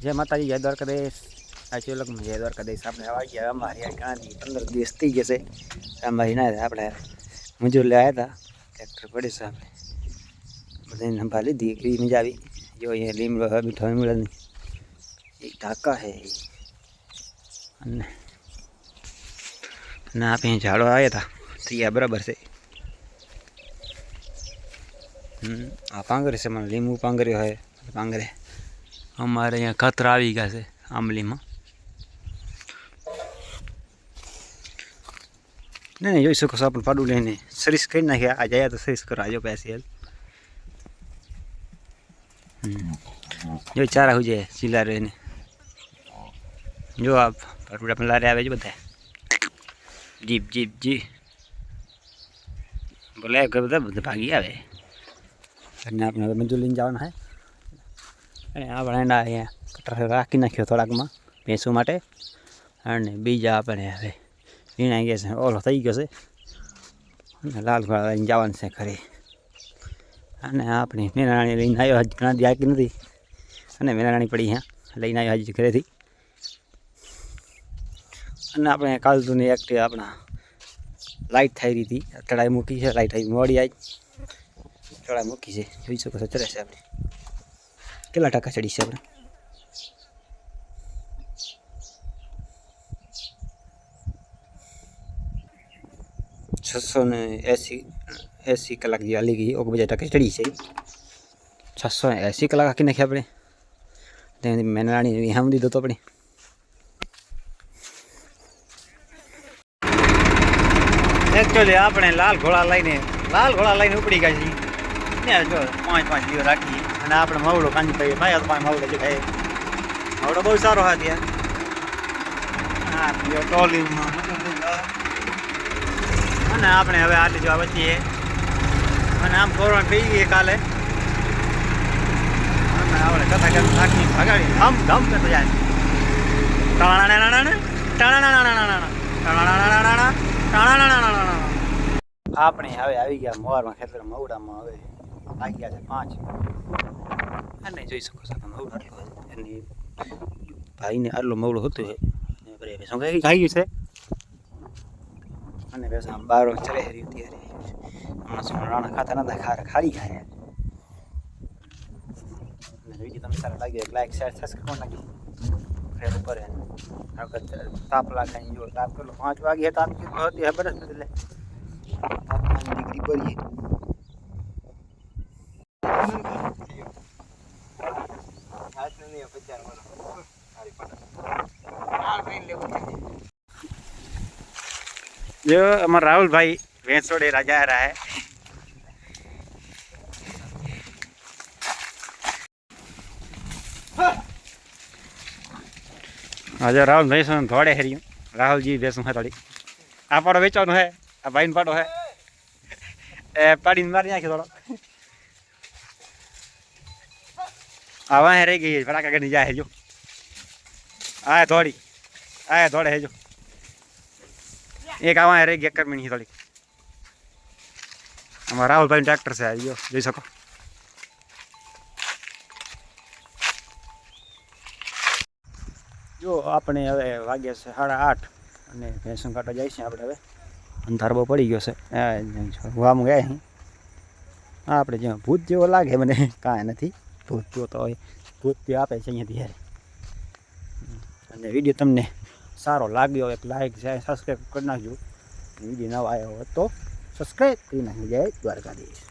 જય માતાજી જય દ્વારકાધીશ સાચી લગ્ન જય દ્વારકાધીશ આપણે આવી ગયા અમારી આ ઘણા દી પંદર દિવસ થઈ ગયા છે અમારી ના આપણે મજૂર લેવા હતા ટ્રેક્ટર પડે છે આપણે બધાને સંભાળ લીધી એવી મજા આવી જો અહીંયા લીમડો હવે મીઠો લીમડાની એક ઢાકા છે એ. અને અને આપણે ઝાડો આવ્યા હતા તૈયાર બરાબર છે હમ આ પાંગરે છે મને લીંબુ પાંગર્યો હોય પાંગરે અમારે અહીંયા ખતરા આવી ગયા છે આંબલીમાં નહીં નહીં જોઈ શકો છો આપણે પાડું લઈને સરીસ કરી નાખ્યા આ જાય તો સરીસ કરો આજો પેસી હાલ હમ. જો ચારા હું જાય ચીલા રહીને જો આ પાટુડા પણ લારે આવે છે બધા જીપ જીપ જી બોલે કે બધા બધા ભાગી આવે અને આપણે હવે મજૂર લઈને જવાના હે અને આપણે એના અહીંયા કટર રાખી નાખ્યો થોડાકમાં ભેંસું માટે. અને બીજા આપણે હવે વીણા ગયા છે. ઓલો થઈ ગયો છે. અને લાલ ઘોડા લઈને જવાનું છે ઘરે. અને આપણે મેનારાણી લઈને આવ્યો હજી ઘણા દી આપી નથી. અને મેનારાણી પડી અહીંયા લઈને આવ્યો હજી ઘરેથી. અને આપણે કાલતુની એક્ટિવ આપણા લાઇટ થઈ રહી હતી. ચડાઈ મૂકી છે. લાઇટ આવી મોડી આવી ચડાઈ મૂકી છે. જોઈ શકો છો, ચડે છે આપણે. કેટલા ટકા ચડી છે આપણે છસો ને એંસી એંસી કલાક જે હાલી ગઈ ઓગણપચાસ ટકા ચડી છે. છસો ને એંસી કલાક આખી નાખી આપણે. તેની મેનાણી વિહામ દીધો તો આપણે. એકચ્યુઅલી આપણે લાલ ઘોડા લઈને લાલ ઘોડા લઈને ઉપડી ગયા છીએ. ને જો પાંચ પાંચ દિવસ રાખી અને આપણે મવડો કાંજી ભાઈ તો મવડો જે ભાઈ મવડો બહુ સારો હા ત્યાં હા પીઓ ટોલિંગમાં અને આપણે હવે આટલી જોવા બચીએ અને આમ કોરોના પી ગઈ કાલે. અને આપણે કથા કરતા નાખી ભગાડી ધમ ધમ કરતો જાય. ટાણા ટાણા ટાણા ટાણા આપણે હવે આવી ગયા મોરમાં ખેતર મવડામાં હવે લાગી ગયા છે પાંચ અને જોઈ શકો છો તમે મવડો આટલો એની ભાઈને આટલો મવડો હતો છે અને બરે શું કઈ ખાઈ ગયું છે અને બેસ આમ બારો ચરે હરી ત્યારે હમણાં શું રાણા ખાતા નતા ખાર ખારી ખાય અને બીજી તમે સારા લાગી લાઈક શેર સબસ્ક્રાઈબ નાખી ફેર ઉપર હે આગળ તાપ લાખાઈ જો તાપ કેટલો પાંચ વાગે તાપ કેટલો હતી ખબર જ નથી એટલે તાપમાન ડિગ્રી પડી जो हमारे राहुल भाई भैंसोड़े राजा आ रहा है। अच्छा राहुल भाई सुन थोड़े हेरी राहुल जी भैंस थोड़ी। आप बेचो है आप भाई पाटो है। पहाड़ी मारियाँ थोड़ा। આ વાહે રહી ગઈ ફટાકા કરી જાય હેજો આ થોડી આ થોડે હેજો એક આવા રહી ગયા કરમીની થોડી અમારા રાહુલભાઈ ટ્રેક્ટર છે આવી ગયો જોઈ શકો જો આપણે હવે વાગ્યા છે સાડા આઠ અને ભેંસું કાંટો જાય છે આપણે હવે અંધાર બહુ પડી ગયો છે વામ ગયા હા આપણે જેમાં ભૂત જેવો લાગે મને કાંઈ નથી ભૂત જોતા હોય ભૂત બી આપે છે અહીંયાથી યાર અને વીડિયો તમને સારો લાગ્યો એક લાઈક જાય સબસ્ક્રાઈબ કરી નાખજો. વીડિયો નવા આવ્યો હોય તો સબસ્ક્રાઈબ કરી નાખજો. જય દ્વારકાધીશ.